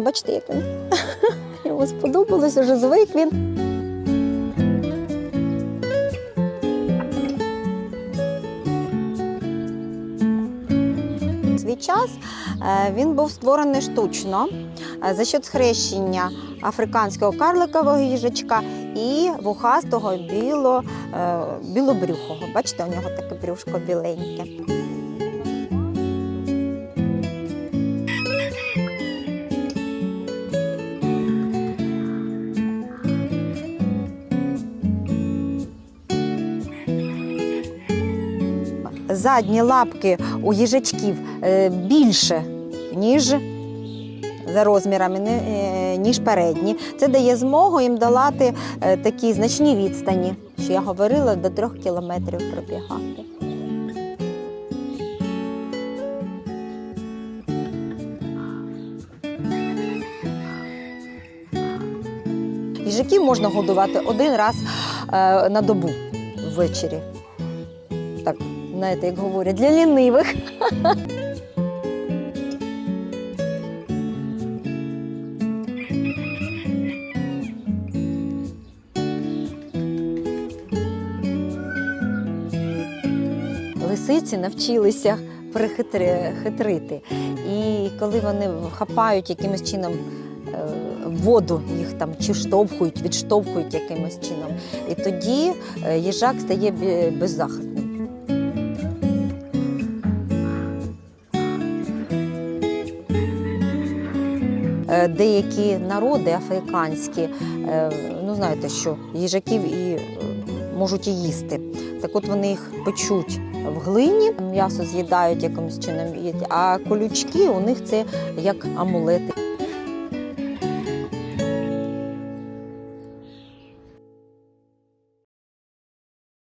Бачите, як він йому сподобалось, вже звик він. Свій час е, він був створений штучно е, за счет схрещення африканського карликового їжачка і вухастого е, білобрюхого. Бачите, у нього таке брюшко біленьке. Задні лапки у їжачків е, більше, ніж за розмірами, е, ніж передні. Це дає змогу їм долати е, такі значні відстані, що я говорила, до трьох кілометрів пробігати. Їжаків можна годувати один раз на добу ввечері. Так, знаєте, як говорять, для лінивих. Лисиці навчилися перехитрити. І коли вони хапають якимось чином е, воду, їх там чи штовхують, відштовхують якимось чином. І тоді е, їжак стає беззахисним. Деякі народи африканські, е, ну знаєте, що їжаків і е, можуть і їсти. Так от вони їх печуть в глині, м'ясо з'їдають якимось чином, а колючки у них це як амулети.